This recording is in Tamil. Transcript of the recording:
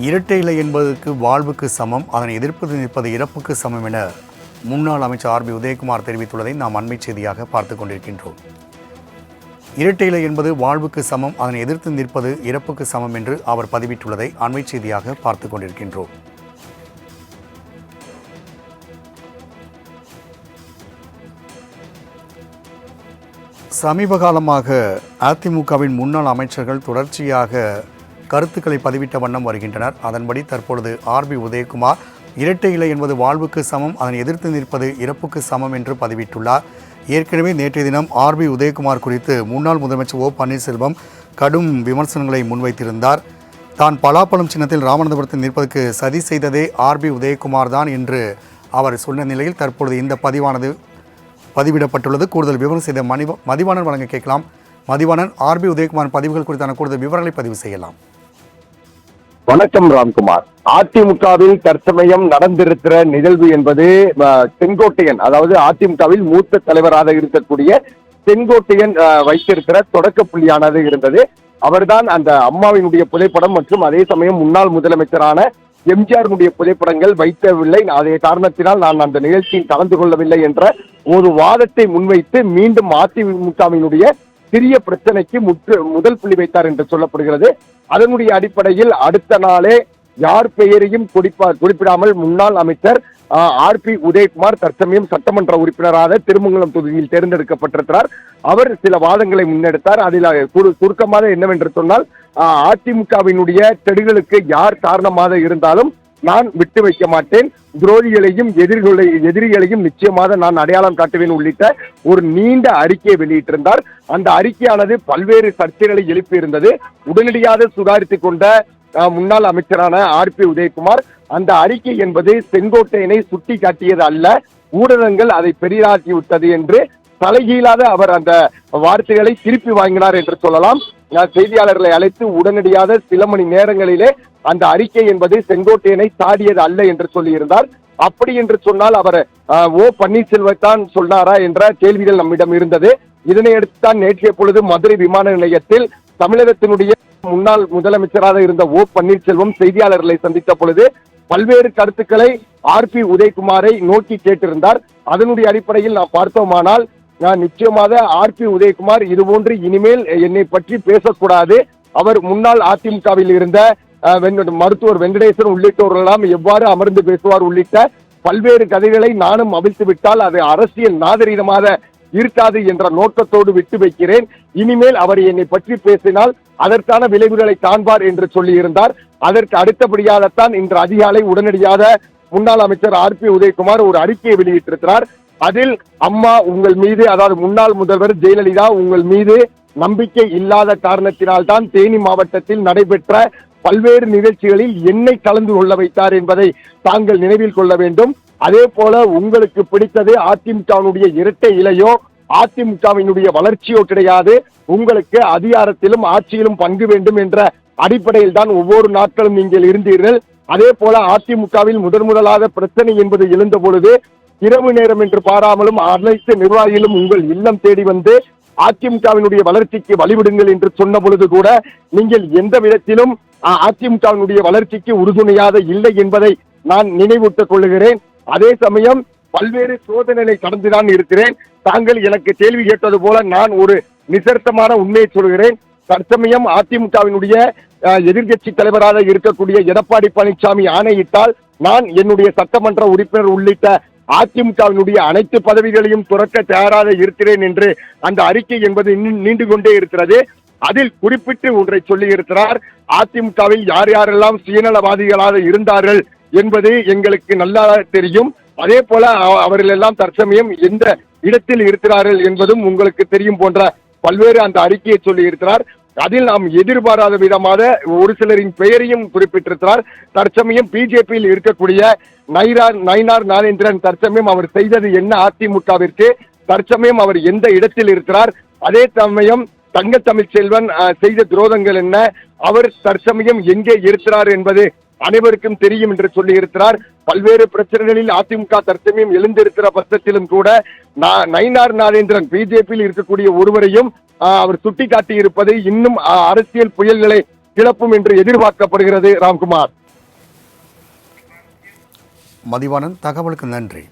இரட்டை இலை என்பதற்கு வாழ்வுக்கு சமம் அதனை எதிர்ப்பது நிற்பது இறப்புக்கு சமம் என முன்னாள் அமைச்சர் ஆர் பி உதயகுமார் தெரிவித்துள்ளதை நாம் அண்மை செய்தியாக பார்த்து கொண்டிருக்கின்றோம். இரட்டை இலை என்பது வாழ்வுக்கு சமம் அதனை எதிர்த்து நிற்பது இறப்புக்கு சமம் என்று அவர் பதிவிட்டுள்ளதை அண்மை செய்தியாக பார்த்து கொண்டிருக்கின்றோம். சமீப காலமாக அதிமுகவின் முன்னாள் அமைச்சர்கள் தொடர்ச்சியாக கருத்துக்களை பதிவிட்ட வண்ணம் வருகின்றனர். அதன்படி தற்பொழுது ஆர்பி உதயகுமார் இரட்டை இலை என்பது வாழ்வுக்கு சமம் அதனை எதிர்த்து நிற்பது இறப்புக்கு சமம் என்று பதிவிட்டுள்ளார். ஏற்கனவே நேற்றைய தினம் ஆர்பி உதயகுமார் குறித்து முன்னாள் முதலமைச்சர் ஓ பன்னீர்செல்வம் கடும் விமர்சனங்களை முன்வைத்திருந்தார். தான் பலாப்பழம் சின்னத்தில் ராமநாதபுரத்தில் நிற்பதற்கு சதி செய்ததே ஆர்பி உதயகுமார் தான் என்று அவர் சொன்ன நிலையில் தற்பொழுது இந்த பதிவானது பதிவிடப்பட்டுள்ளது. கூடுதல் விவரம் செய்த மணி மதிவாணன் வழங்க கேட்கலாம். மதிவாணன் ஆர்பி உதயகுமார் பதிவுகள் குறித்தான கூடுதல் விவரங்களை பதிவு செய்யலாம். வணக்கம் ராம்குமார். அதிமுகவில் தற்சமயம் நடந்திருக்கிற நிகழ்வு என்பது செங்கோட்டையன் அதாவது அதிமுகவில் மூத்த தலைவராக இருக்கக்கூடிய செங்கோட்டையன் வைத்திருக்கிற தொடக்க புள்ளியானது இருந்தது. அவர்தான் அந்த அம்மாவினுடைய புகைப்படம் மற்றும் அதே சமயம் முன்னாள் முதலமைச்சரான எம்ஜிஆருடைய புகைப்படங்கள் வைக்கவில்லை. அதே காரணத்தினால் நான் அந்த நிகழ்ச்சியில் கலந்து கொள்ளவில்லை என்ற ஒரு வாதத்தை முன்வைத்து மீண்டும் அதிமுகவினுடைய சிறிய பிரச்சனைக்கு முற்று முதல் புள்ளி வைத்தார் என்று சொல்லப்படுகிறது. அதனுடைய அடிப்படையில் அடுத்த நாளே யார் பெயரையும் குறிப்பா குறிப்பிடாமல் முன்னாள் அமைச்சர் ஆர் பி உதயகுமார் தற்சமயம் சட்டமன்ற உறுப்பினராக திருமங்கலம் தொகுதியில் தேர்ந்தெடுக்கப்பட்டிருக்கிறார். அவர் சில வாதங்களை முன்னெடுத்தார். அதில் சுருக்கமாக என்னவென்று சொன்னால் அதிமுகவினுடைய செடிகளுக்கு யார் காரணமாக இருந்தாலும் நான் விட்டு வைக்க மாட்டேன். துரோகிகளையும் எதிரிகளை எதிரிகளையும் நிச்சயமாக நான் அடையாளம் காட்டுவேன் உள்ளிட்ட ஒரு நீண்ட அறிக்கையை வெளியிட்டிருந்தார். அந்த அறிக்கையானது பல்வேறு சர்ச்சைகளை எழுப்பியிருந்தது. உடனடியாக சுதாரித்துக் கொண்ட முன்னாள் அமைச்சரான ஆர் பி உதயகுமார் அந்த அறிக்கை என்பது செங்கோட்டையனை சுட்டி காட்டியது அல்ல. ஊடகங்கள் அதை பெரிதாக்கி விட்டது என்று தலைகீழாத அவர் அந்த வார்த்தைகளை திருப்பி வாங்கினார் என்று சொல்லலாம். செய்தியாளர்களை அழைத்து உடனடியாக சில மணி நேரங்களிலே அந்த அறிக்கை என்பது செங்கோட்டையனை சாடியது அல்ல என்று சொல்லியிருந்தார். அப்படி என்று சொன்னால் அவர் ஓ பன்னீர்செல்வத்தான் சொன்னாரா என்ற கேள்விகள் நம்மிடம் இருந்தது. இதனையடுத்து தான் நேற்றைய பொழுது மதுரை விமான நிலையத்தில் தமிழகத்தினுடைய முன்னாள் முதலமைச்சராக இருந்த ஓ பன்னீர்செல்வம் செய்தியாளர்களை சந்தித்த பொழுது பல்வேறு கருத்துக்களை ஆர் பி உதயகுமாரை நோக்கி கேட்டிருந்தார். அதனுடைய அடிப்படையில் நாம் பார்த்தோமானால் நான் நிச்சயமாக ஆர் பி உதயகுமார் இதுபோன்று இனிமேல் என்னை பற்றி பேசக்கூடாது. அவர் முன்னாள் அதிமுகவில் இருந்த மருத்துவர் வெங்கடேசன் உள்ளிட்டோரெல்லாம் எவ்வாறு அமர்ந்து பேசுவார் உள்ளிட்ட பல்வேறு கதைகளை நானும் அவிழ்த்து விட்டால் அது அரசியல் நாகரீகமாக இருக்காது என்ற நோக்கத்தோடு விட்டு வைக்கிறேன். இனிமேல் அவர் என்னை பற்றி பேசினால் அதற்கான விளைவுகளை காண்பார் என்று சொல்லியிருந்தார். அதற்கு அடுத்தபடியாகத்தான் இன்று அதிகாலை உடனடியாக முன்னாள் அமைச்சர் ஆர் பி உதயகுமார் ஒரு அறிக்கையை வெளியிட்டிருக்கிறார். அதில் அம்மா உங்கள் மீது அதாவது முன்னாள் முதல்வர் ஜெயலலிதா உங்கள் மீது நம்பிக்கை இல்லாத காரணத்தினால்தான் தேனி மாவட்டத்தில் நடைபெற்ற பல்வேறு நிகழ்ச்சிகளில் என்னை கலந்து கொள்ள வைத்தார் என்பதை தாங்கள் நினைவில் கொள்ள வேண்டும். அதே போல உங்களுக்கு பிடித்தது அதிமுகவினுடைய இரட்டை இலையோ அதிமுகவினுடைய வளர்ச்சியோ கிடையாது. உங்களுக்கு அதிகாரத்திலும் ஆட்சியிலும் பங்கு வேண்டும் என்ற அடிப்படையில் தான் ஒவ்வொரு நாட்களும் நீங்கள் இருந்தீர்கள். அதே போல அதிமுகவில் முதன் முதலாக பிரச்சனை என்பது எழுந்த பொழுது இரவு நேரம் என்று பாராமலும் அனைத்து நிர்வாகிகளும் உங்கள் இல்லம் தேடி வந்து அதிமுகவினுடைய வளர்ச்சிக்கு வழிவிடுங்கள் என்று சொன்ன பொழுது கூட நீங்கள் எந்த விதத்திலும் அதிமுகவினுடைய வளர்ச்சிக்கு உறுதுணையாக இல்லை என்பதை நான் நினைவூட்டக் கொள்ளுகிறேன் அதே சமயம் பல்வேறு சோதனைகளை கடந்துதான் இருக்கிறேன். தாங்கள் எனக்கு கேள்வி கேட்டது போல நான் ஒரு நிசர்த்தமான உண்மையை சொல்கிறேன். தற்சமயம் அதிமுகவினுடைய எதிர்கட்சி தலைவராக இருக்கக்கூடிய எடப்பாடி பழனிசாமி ஆணையிட்டால் நான் என்னுடைய சட்டமன்ற உறுப்பினர் உள்ளிட்ட அதிமுகவினுடைய அனைத்து பதவிகளையும் துறக்க தயாராக இருக்கிறேன் என்று அந்த அறிக்கை என்பது நீண்டு கொண்டே இருக்கிறது. அதில் குறிப்பிட்டு ஒன்றை சொல்லி இருக்கிறார். அதிமுகவில் யார் யாரெல்லாம் சுயநலவாதிகளாக இருந்தார்கள் என்பது எங்களுக்கு நல்லா தெரியும். அதே போல அவர்கள் எல்லாம் தற்சமயம் எந்த இடத்தில் இருக்கிறார்கள் என்பதும் உங்களுக்கு தெரியும் போன்ற பல்வேறு அந்த அறிக்கையை சொல்லி இருக்கிறார். அதில் நாம் எதிர்பாராத விதமாக ஒரு சிலரின் பெயரையும் குறிப்பிட்டிருக்கிறார். தற்சமயம் பிஜேபியில் இருக்கக்கூடிய நைரார் நயினார் நாகேந்திரன் தற்சமயம் அவர் செய்தது என்ன அதிமுகவிற்கு? தற்சமயம் அவர் எந்த இடத்தில் இருக்கிறார்? அதே சமயம் தங்க தமிழ்ச்செல்வன் செய்த துரோகங்கள் என்ன? அவர் தற்சமயம் எங்கே இருக்கிறார் என்பது அனைவருக்கும் தெரியும் என்று சொல்லியிருக்கிறார். பல்வேறு பிரச்சனைகளில் அதிமுக தற்சமயம் எழுந்திருக்கிற பட்சத்திலும் கூட நயினார் நாகேந்திரன் பிஜேபியில் இருக்கக்கூடிய ஒருவரையும் அவர் சுட்டிக்காட்டி இருப்பது இன்னும் அரசியல் புயல்களை கிளப்பும் என்று எதிர்பார்க்கப்படுகிறது ராம்குமார். மதிவானன் தகவலுக்கு நன்றி.